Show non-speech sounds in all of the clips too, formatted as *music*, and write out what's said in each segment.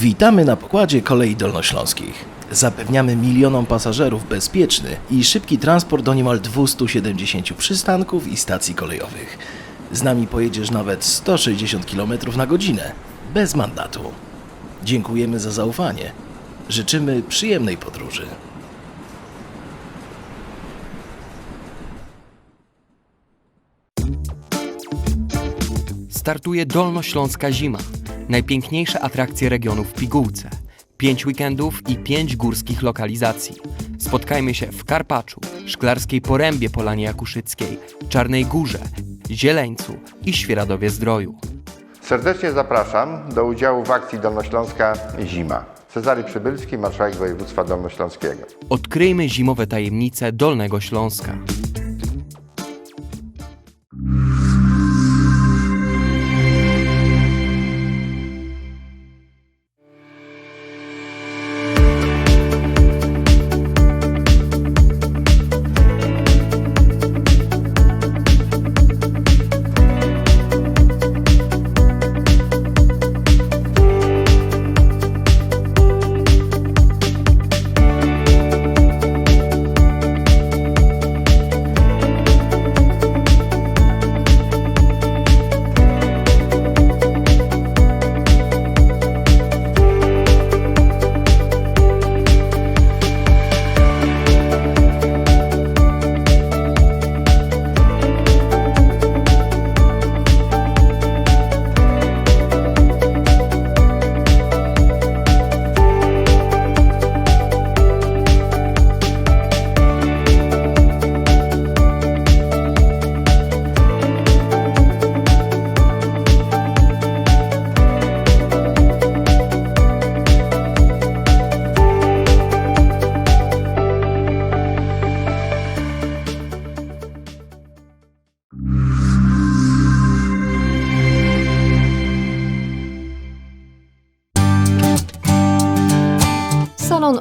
Witamy na pokładzie kolei dolnośląskich. Zapewniamy milionom pasażerów bezpieczny i szybki transport do niemal 270 przystanków i stacji kolejowych. Z nami pojedziesz nawet 160 km na godzinę, bez mandatu. Dziękujemy za zaufanie. Życzymy przyjemnej podróży. Startuje Dolnośląska Zima. Najpiękniejsze atrakcje regionu w pigułce. Pięć weekendów i pięć górskich lokalizacji. Spotkajmy się w Karpaczu, Szklarskiej Porębie Polanie Jakuszyckiej, Czarnej Górze, Zieleńcu i Świeradowie Zdroju. Serdecznie zapraszam do udziału w akcji Dolnośląska Zima. Cezary Przybylski, marszałek województwa dolnośląskiego. Odkryjmy zimowe tajemnice Dolnego Śląska.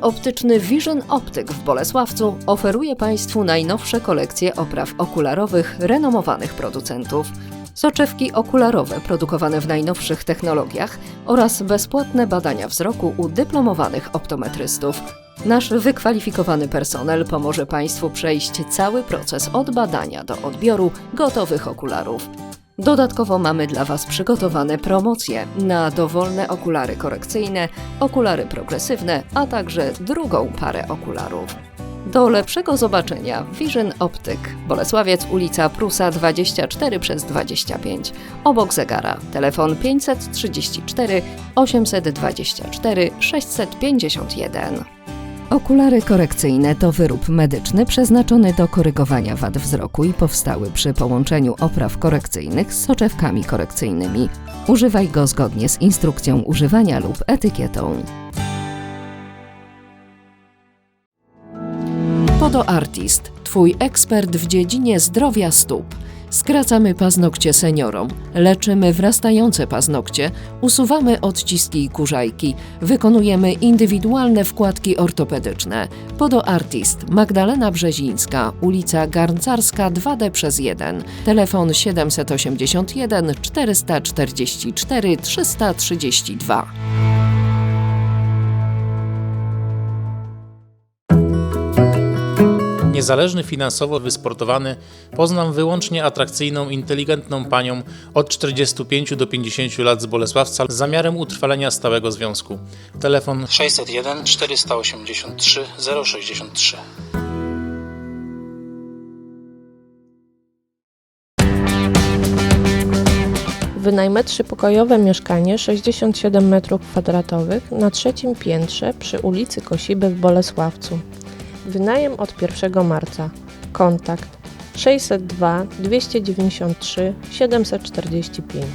Optyczny Vision Optyk w Bolesławcu oferuje Państwu najnowsze kolekcje opraw okularowych renomowanych producentów. Soczewki okularowe produkowane w najnowszych technologiach oraz bezpłatne badania wzroku u dyplomowanych optometrystów. Nasz wykwalifikowany personel pomoże Państwu przejść cały proces od badania do odbioru gotowych okularów. Dodatkowo mamy dla Was przygotowane promocje na dowolne okulary korekcyjne, okulary progresywne, a także drugą parę okularów. Do lepszego zobaczenia Vision Optyk, Bolesławiec, ulica Prusa 24 przez 25, obok zegara, telefon 534 824 651. Okulary korekcyjne to wyrób medyczny przeznaczony do korygowania wad wzroku i powstały przy połączeniu opraw korekcyjnych z soczewkami korekcyjnymi. Używaj go zgodnie z instrukcją używania lub etykietą. Podo Artist, Twój ekspert w dziedzinie zdrowia stóp. Skracamy paznokcie seniorom, leczymy wrastające paznokcie, usuwamy odciski i kurzajki, wykonujemy indywidualne wkładki ortopedyczne. Podo Artist, Magdalena Brzezińska, ulica Garncarska 2D przez 1, telefon 781 444 332. Niezależny finansowo wysportowany, poznam wyłącznie atrakcyjną, inteligentną panią od 45 do 50 lat z Bolesławca z zamiarem utrwalenia stałego związku. Telefon 601 483 063. Wynajmę trzypokojowe mieszkanie 67 m2 na trzecim piętrze przy ulicy Kosiby w Bolesławcu. Wynajem od 1 marca. Kontakt 602 293 745.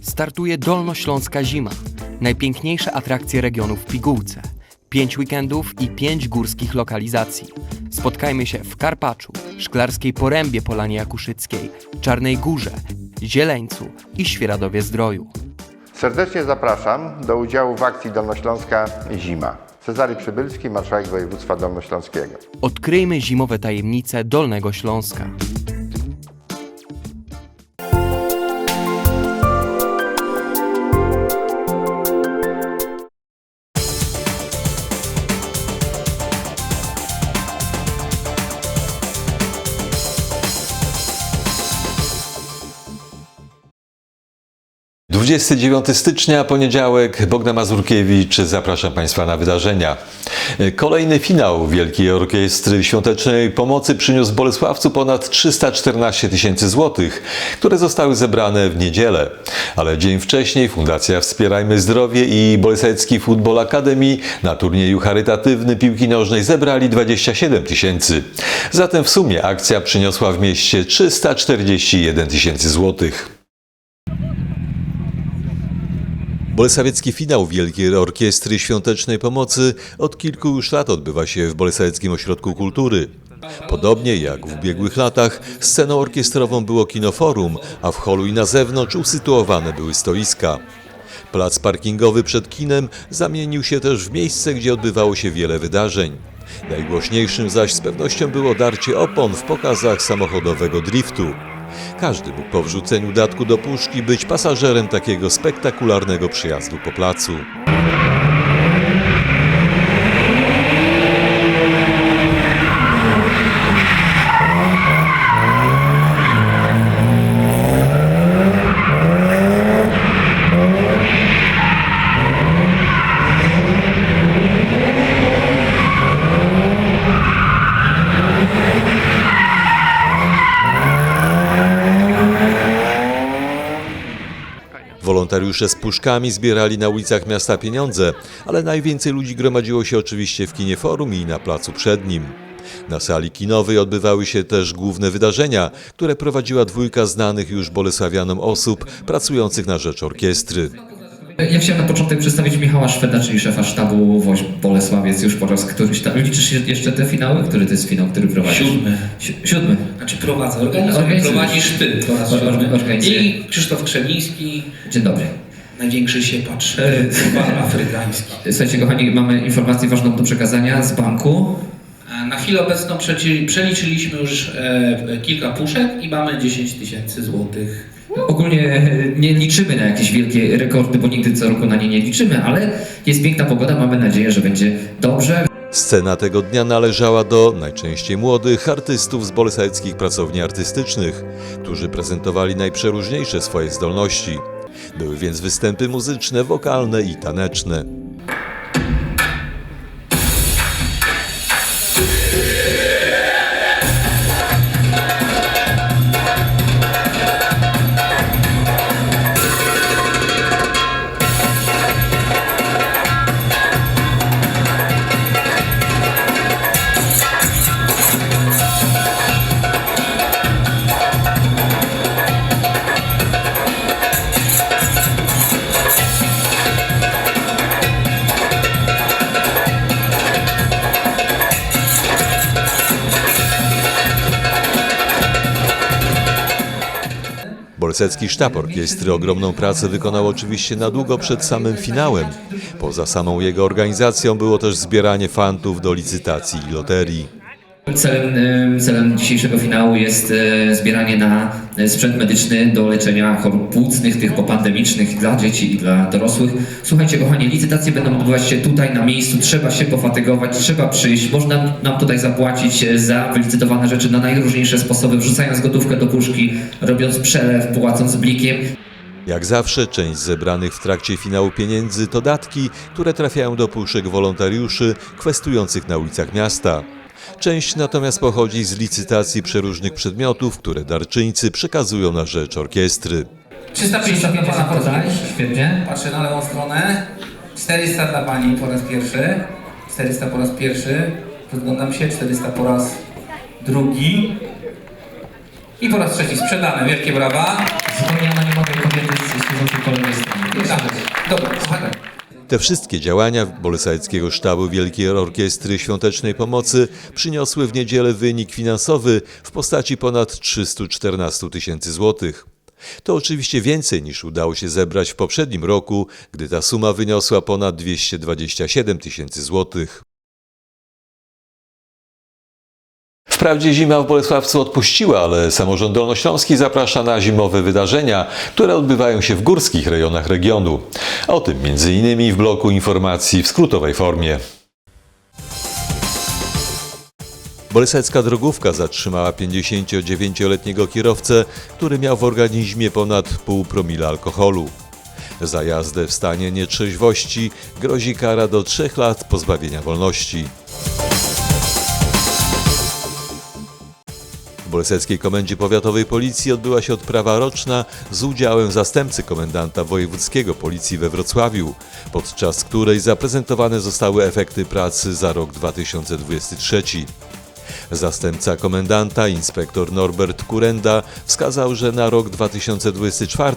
Startuje Dolnośląska Zima. Najpiękniejsze atrakcje regionu w pigułce. Pięć weekendów i pięć górskich lokalizacji. Spotkajmy się w Karpaczu, Szklarskiej Porębie Polanie Jakuszyckiej, Czarnej Górze, Zieleńcu i Świeradowie Zdroju. Serdecznie zapraszam do udziału w akcji Dolnośląska Zima. Cezary Przybylski, marszałek województwa dolnośląskiego. Odkryjmy zimowe tajemnice Dolnego Śląska. 29 stycznia, poniedziałek, Bogdan Mazurkiewicz, zapraszam Państwa na wydarzenia. Kolejny finał Wielkiej Orkiestry Świątecznej Pomocy przyniósł Bolesławcu ponad 314 tysięcy złotych, które zostały zebrane w niedzielę. Ale dzień wcześniej Fundacja Wspierajmy Zdrowie i Bolesławski Football Academy na turnieju charytatywny piłki nożnej zebrali 27 tysięcy. Zatem w sumie akcja przyniosła w mieście 341 tysięcy złotych. Bolesławiecki finał Wielkiej Orkiestry Świątecznej Pomocy od kilku już lat odbywa się w Bolesławieckim Ośrodku Kultury. Podobnie jak w ubiegłych latach, sceną orkiestrową było kinoforum, a w holu i na zewnątrz usytuowane były stoiska. Plac parkingowy przed kinem zamienił się też w miejsce, gdzie odbywało się wiele wydarzeń. Najgłośniejszym zaś z pewnością było darcie opon w pokazach samochodowego driftu. Każdy mógł po wrzuceniu datku do puszki być pasażerem takiego spektakularnego przyjazdu po placu. Wolontariusze z puszkami zbierali na ulicach miasta pieniądze, ale najwięcej ludzi gromadziło się oczywiście w kinie forum i na placu przed nim. Na sali kinowej odbywały się też główne wydarzenia, które prowadziła dwójka znanych już bolesławianom osób pracujących na rzecz orkiestry. Ja chciałem na początek przedstawić Michała Szweda, czyli szefa sztabu Woź Bolesławiec już po raz któryś tam. Liczysz jeszcze te finały? Który to jest finał, który prowadzisz? Siódmy. Si- siódmy. Znaczy prowadzę, organizuję, prowadzisz ty po raz siódmy. I Krzysztof Krzemiński, Dzień dobry. największy siepacz E, pan afrykański. Słuchajcie, kochani, mamy informację ważną do przekazania z banku. A Na chwilę obecną przeliczyliśmy już e, kilka puszek i mamy 10 tysięcy złotych. Ogólnie e, nie liczymy na jakieś wielkie rekordy, bo nigdy co roku na nie nie liczymy, ale jest piękna pogoda, mamy nadzieję, że będzie dobrze. Scena tego dnia należała do najczęściej młodych artystów z bolesławickich pracowni artystycznych, którzy prezentowali najprzeróżniejsze swoje zdolności. Były więc występy muzyczne, wokalne i taneczne. Bolesecki sztab orkiestry ogromną pracę wykonał oczywiście na długo przed samym finałem. Poza samą jego organizacją było też zbieranie fantów do licytacji i loterii. Celem, em, celem dzisiejszego finału jest e, zbieranie na e, sprzęt medyczny do leczenia chorób płucnych, tych popandemicznych dla dzieci i dla dorosłych. Słuchajcie, kochani, licytacje będą odbywać się tutaj na miejscu. Trzeba się pofatygować, trzeba przyjść. Można nam tutaj zapłacić e, za wylicytowane rzeczy na najróżniejsze sposoby, wrzucając gotówkę do puszki, robiąc przelew, płacąc blikiem. Jak zawsze część zebranych w trakcie finału pieniędzy to datki, które trafiają do puszek wolontariuszy kwestujących na ulicach miasta. Część natomiast pochodzi z licytacji przeróżnych przedmiotów, które darczyńcy przekazują na rzecz orkiestry. 350 dla pana Podaj, świetnie. Patrzę na lewą stronę. 400 dla pani po raz pierwszy. 400 po raz pierwszy. Rozglądam się. 400 po raz drugi. I po raz trzeci sprzedane. Wielkie brawa. Zupełnie anonimowej kobiety z służącej kolejnej strony. Tak. Dobra, słuchaj. Te wszystkie działania Bolesławickiego Sztabu Wielkiej Orkiestry Świątecznej Pomocy przyniosły w niedzielę wynik finansowy w postaci ponad 314 tysięcy złotych. To oczywiście więcej niż udało się zebrać w poprzednim roku, gdy ta suma wyniosła ponad 227 tysięcy złotych. Wprawdzie zima w Bolesławcu odpuściła, ale samorząd Dolnośląski zaprasza na zimowe wydarzenia, które odbywają się w górskich rejonach regionu. O tym m.in. w bloku informacji w skrótowej formie. Bolesławska drogówka zatrzymała 59-letniego kierowcę, który miał w organizmie ponad pół promila alkoholu. Za jazdę w stanie nietrzeźwości grozi kara do 3 lat pozbawienia wolności. Boleseckiej Komendzie Powiatowej Policji odbyła się odprawa roczna z udziałem zastępcy komendanta wojewódzkiego Policji we Wrocławiu, podczas której zaprezentowane zostały efekty pracy za rok 2023. Zastępca komendanta, inspektor Norbert Kurenda, wskazał, że na rok 2024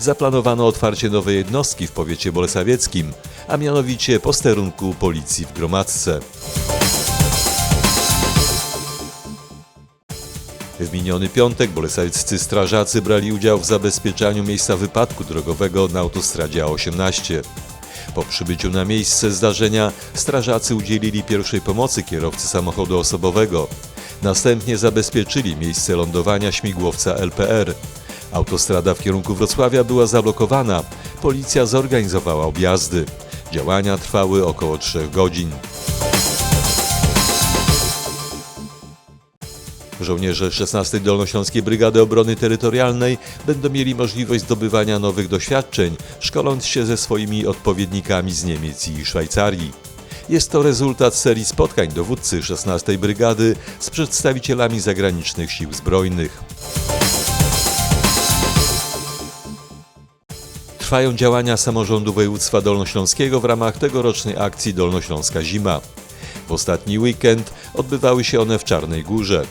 zaplanowano otwarcie nowej jednostki w powiecie bolesawieckim, a mianowicie posterunku policji w Gromadce. W miniony piątek bolesawieccy strażacy brali udział w zabezpieczaniu miejsca wypadku drogowego na autostradzie A18. Po przybyciu na miejsce zdarzenia strażacy udzielili pierwszej pomocy kierowcy samochodu osobowego. Następnie zabezpieczyli miejsce lądowania śmigłowca LPR. Autostrada w kierunku Wrocławia była zablokowana. Policja zorganizowała objazdy. Działania trwały około 3 godzin. Żołnierze 16 Dolnośląskiej Brygady Obrony Terytorialnej będą mieli możliwość zdobywania nowych doświadczeń, szkoląc się ze swoimi odpowiednikami z Niemiec i Szwajcarii. Jest to rezultat serii spotkań dowódcy 16 Brygady z przedstawicielami zagranicznych sił zbrojnych. Trwają działania samorządu województwa dolnośląskiego w ramach tegorocznej akcji Dolnośląska Zima. W ostatni weekend odbywały się one w Czarnej Górze.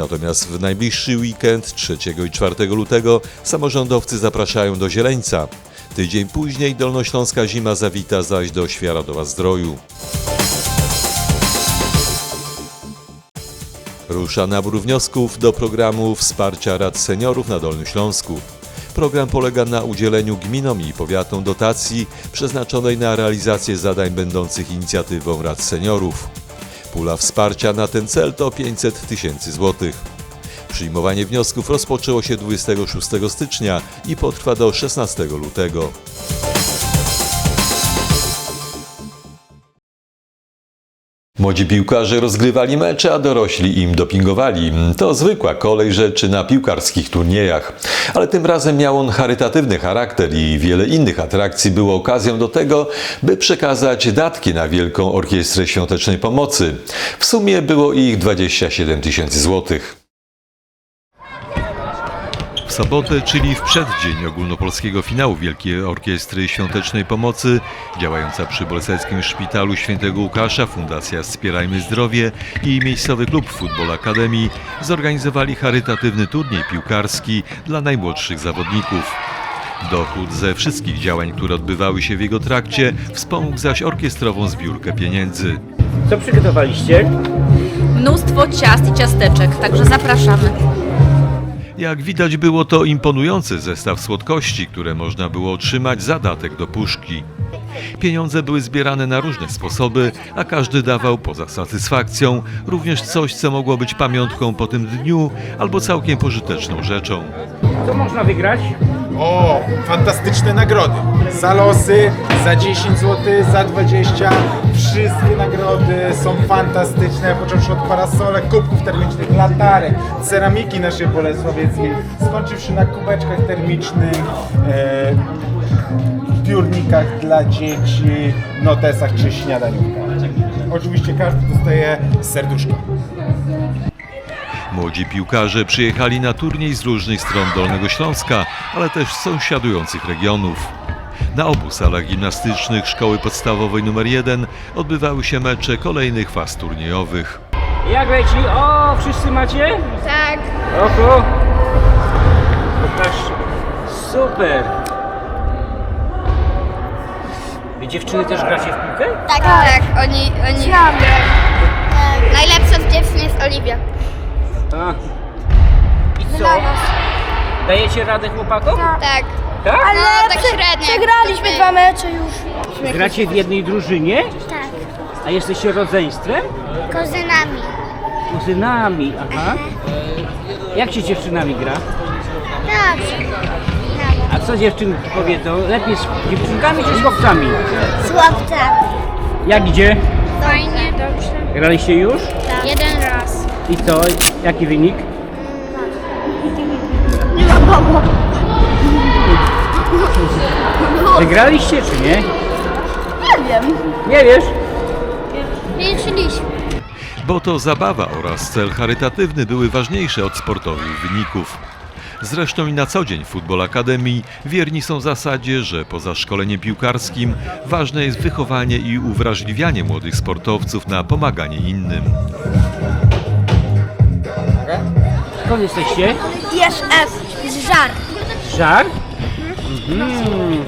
Natomiast w najbliższy weekend 3 i 4 lutego samorządowcy zapraszają do Zieleńca. Tydzień później Dolnośląska Zima zawita zaś do Świeradowa Zdroju. Rusza nabór wniosków do programu Wsparcia Rad Seniorów na Dolnym Śląsku. Program polega na udzieleniu gminom i powiatom dotacji przeznaczonej na realizację zadań będących inicjatywą Rad Seniorów. Pula wsparcia na ten cel to 500 tysięcy złotych. Przyjmowanie wniosków rozpoczęło się 26 stycznia i potrwa do 16 lutego. Młodzi piłkarze rozgrywali mecze, a dorośli im dopingowali. To zwykła kolej rzeczy na piłkarskich turniejach. Ale tym razem miał on charytatywny charakter i wiele innych atrakcji było okazją do tego, by przekazać datki na Wielką Orkiestrę Świątecznej Pomocy. W sumie było ich 27 tysięcy złotych. Sobotę, czyli w przeddzień ogólnopolskiego finału Wielkiej Orkiestry Świątecznej Pomocy, działająca przy Boleseckim Szpitalu Świętego Łukasza Fundacja Wspierajmy Zdrowie i miejscowy klub Futbol Akademii zorganizowali charytatywny turniej piłkarski dla najmłodszych zawodników. Dochód ze wszystkich działań, które odbywały się w jego trakcie, wspomógł zaś orkiestrową zbiórkę pieniędzy. Co przygotowaliście? Mnóstwo ciast i ciasteczek, także zapraszamy. Jak widać było to imponujący zestaw słodkości, które można było otrzymać za datek do puszki. Pieniądze były zbierane na różne sposoby, a każdy dawał poza satysfakcją również coś, co mogło być pamiątką po tym dniu albo całkiem pożyteczną rzeczą. Co można wygrać? O, fantastyczne nagrody. Za losy, za 10 zł, za 20. Wszystkie nagrody są fantastyczne, począwszy od parasolek, kubków termicznych, latarek, ceramiki naszej bolesławieckiej, skończywszy na kubeczkach termicznych, e, piórnikach dla dzieci, notesach czy śniadaniówkach. Oczywiście każdy dostaje serduszko. Młodzi piłkarze przyjechali na turniej z różnych stron Dolnego Śląska, ale też z sąsiadujących regionów. Na obu salach gimnastycznych Szkoły Podstawowej nr 1 odbywały się mecze kolejnych faz turniejowych. Jak leci? O, wszyscy macie? Tak. Oho. Super. Dziewczyny też gracie w piłkę? Tak, tak, oni, oni Najlepsza z dziewczyn jest Oliwia. A. I co? Dajecie radę chłopakom? Tak. Tak? Ale no, tak średnio. Przegraliśmy dwa mecze już. Gracie w jednej drużynie? Tak. A jesteście rodzeństwem? Kozynami. Kuzynami, aha. Jak się dziewczynami gra? Dobrze. Co dziewczynki powiedzą? Lepiej z dziewczynkami czy z chłopcami? Słabca. Jak idzie? Fajnie, dobrze. Graliście już? Tak. Jeden raz. I co? Jaki wynik? Nie ma mama. Wygraliście czy nie? Nie wiem. Nie wiesz? Liczyliśmy. Bo to zabawa oraz cel charytatywny były ważniejsze od sportowych wyników. Zresztą i na co dzień w Futbol Akademii wierni są zasadzie, że poza szkoleniem piłkarskim ważne jest wychowanie i uwrażliwianie młodych sportowców na pomaganie innym. Skąd jesteście? Jest F. Z żar. Żar? Mhm.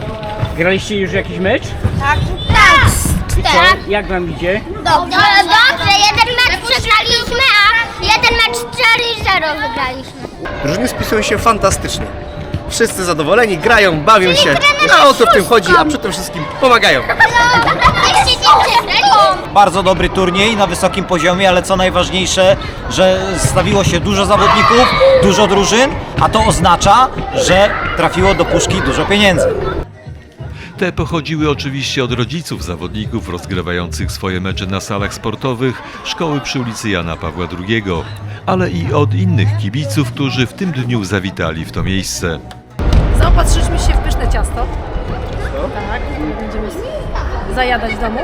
Graliście już jakiś mecz? Tak. Tak. I co? Jak wam idzie? Dobrze. Dobrze. Jeden mecz przegraliśmy, a jeden mecz 4-0 wygraliśmy. Drużyny spisują się fantastycznie. Wszyscy zadowoleni, grają, bawią się. No o to w tym chodzi, a przede wszystkim pomagają. *laughs* Przegrają. Bardzo dobry turniej na wysokim poziomie, ale co najważniejsze, że stawiło się dużo zawodników, dużo drużyn, a to oznacza, że trafiło do puszki dużo pieniędzy. Te pochodziły oczywiście od rodziców zawodników rozgrywających swoje mecze na salach sportowych szkoły przy ulicy Jana Pawła II, ale i od innych kibiców, którzy w tym dniu zawitali w to miejsce. Zaopatrzyliśmy się w pyszne ciasto. Tak, będziemy zajadać w domu.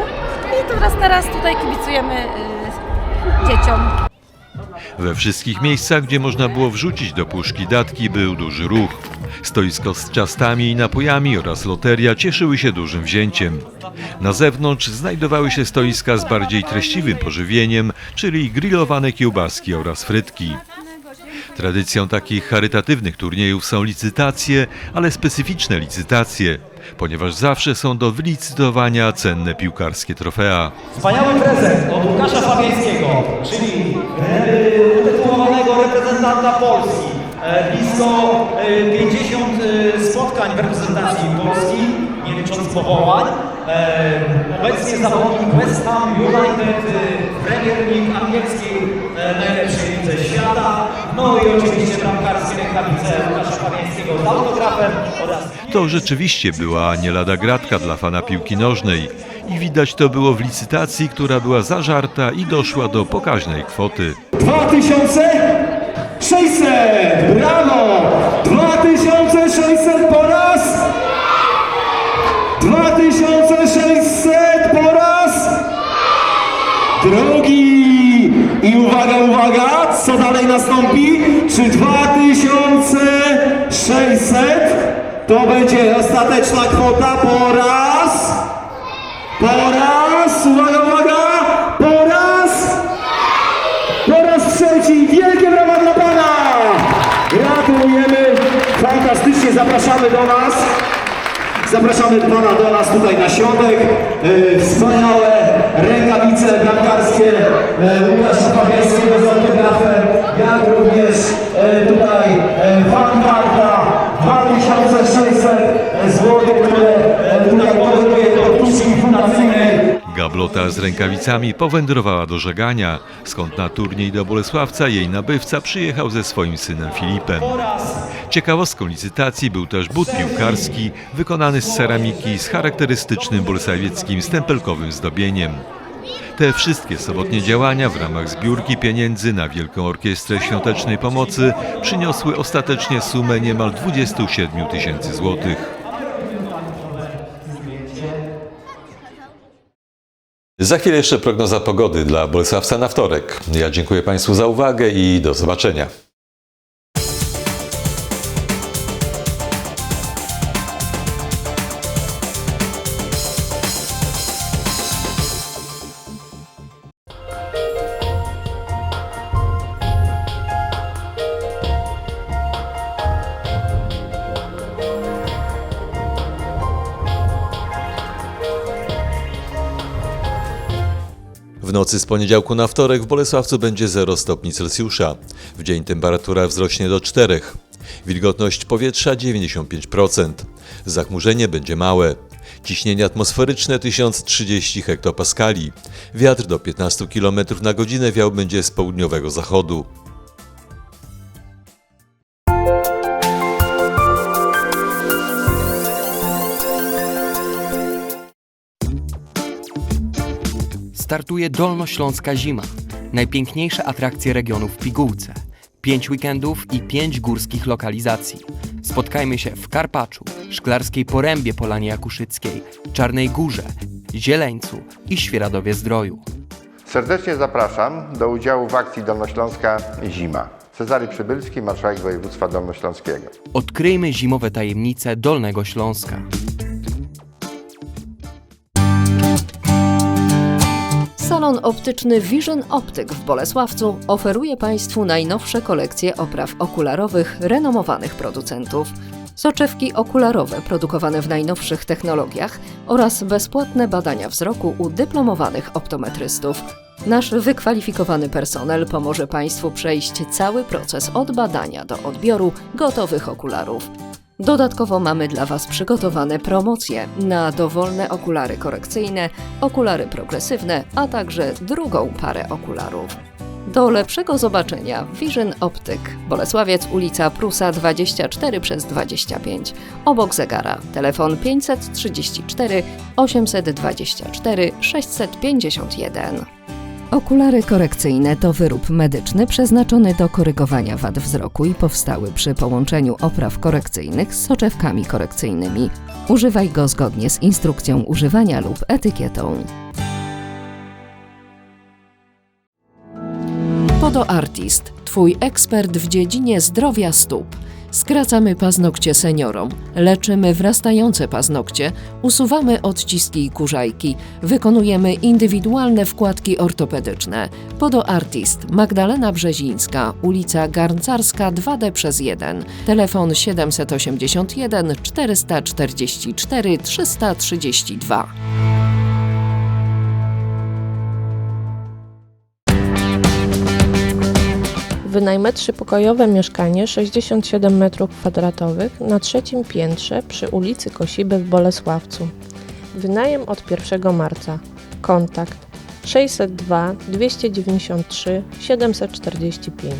I teraz, teraz tutaj kibicujemy y, dzieciom. We wszystkich miejscach, gdzie można było wrzucić do puszki datki, był duży ruch. Stoisko z ciastami i napojami oraz loteria cieszyły się dużym wzięciem. Na zewnątrz znajdowały się stoiska z bardziej treściwym pożywieniem, czyli grillowane kiełbaski oraz frytki. Tradycją takich charytatywnych turniejów są licytacje, ale specyficzne licytacje, ponieważ zawsze są do wylicytowania cenne piłkarskie trofea. Wspaniały prezent od Łukasza Fabiańskiego, czyli e, utytułowanego reprezentanta Polski. E, blisko e, 50 e, spotkań w reprezentacji Polski, nie licząc powołań. Obecnie zawodnik West Ham United w Premier League angielskiej, e, najlepszej lidze świata. No i oczywiście bramkarskie rękawice Łukasza Fabiańskiego z autografem oraz To rzeczywiście była nie lada gratka dla fana piłki nożnej i widać to było w licytacji, która była zażarta i doszła do pokaźnej kwoty. 2600! Brawo! 2600 po raz! 2600 po raz! Drugi! I uwaga, uwaga! Co dalej nastąpi? Czy 2600 to będzie ostateczna kwota po raz? Po raz! Uwaga, uwaga! Po raz! Po raz trzeci, wielkie brawa dla Pana! Gratulujemy, fantastycznie, zapraszamy do nas. Zapraszamy Pana do nas tutaj na środek. E, wspaniałe rękawice bramkarskie e, Łukasza Fabiańskiego z autografem, jak również e, tutaj e, fankarta 2600 zł, które e, tutaj powoduje do puszki Gablota z rękawicami powędrowała do żegania, skąd na turniej do Bolesławca jej nabywca przyjechał ze swoim synem Filipem. Ciekawostką licytacji był też but piłkarski wykonany z ceramiki z charakterystycznym bolesławieckim stempelkowym zdobieniem. Te wszystkie sobotnie działania w ramach zbiórki pieniędzy na Wielką Orkiestrę Świątecznej Pomocy przyniosły ostatecznie sumę niemal 27 tysięcy złotych. Za chwilę jeszcze prognoza pogody dla Bolesławca na wtorek. Ja dziękuję Państwu za uwagę i do zobaczenia. Nocy z poniedziałku na wtorek w Bolesławcu będzie 0 stopni Celsjusza. W dzień temperatura wzrośnie do 4. Wilgotność powietrza 95%. Zachmurzenie będzie małe. Ciśnienie atmosferyczne 1030 hektopaskali. Wiatr do 15 km na godzinę wiał będzie z południowego zachodu. Startuje Dolnośląska Zima. Najpiękniejsze atrakcje regionu w pigułce. 5 weekendów i 5 górskich lokalizacji. Spotkajmy się w Karpaczu, Szklarskiej Porębie Polanie Jakuszyckiej, Czarnej Górze, Zieleńcu i Świeradowie Zdroju. Serdecznie zapraszam do udziału w akcji Dolnośląska Zima. Cezary Przybylski, marszałek województwa dolnośląskiego. Odkryjmy zimowe tajemnice Dolnego Śląska. Salon optyczny Vision Optyk w Bolesławcu oferuje Państwu najnowsze kolekcje opraw okularowych renomowanych producentów. Soczewki okularowe produkowane w najnowszych technologiach oraz bezpłatne badania wzroku u dyplomowanych optometrystów. Nasz wykwalifikowany personel pomoże Państwu przejść cały proces od badania do odbioru gotowych okularów. Dodatkowo mamy dla Was przygotowane promocje na dowolne okulary korekcyjne, okulary progresywne, a także drugą parę okularów. Do lepszego zobaczenia Vision Optyk, Bolesławiec, ulica Prusa 24 przez 25, obok zegara, telefon 534 824 651. Okulary korekcyjne to wyrób medyczny przeznaczony do korygowania wad wzroku i powstały przy połączeniu opraw korekcyjnych z soczewkami korekcyjnymi. Używaj go zgodnie z instrukcją używania lub etykietą. Podo Artist, Twój ekspert w dziedzinie zdrowia stóp. Skracamy paznokcie seniorom, leczymy wrastające paznokcie, usuwamy odciski i kurzajki, wykonujemy indywidualne wkładki ortopedyczne. Podo Artist, Magdalena Brzezińska, ulica Garncarska 2D przez 1, telefon 781 444 332. Wynajmę trzypokojowe mieszkanie 67 m2 na trzecim piętrze przy ulicy Kosiby w Bolesławcu. Wynajem od 1 marca. Kontakt 602 293 745.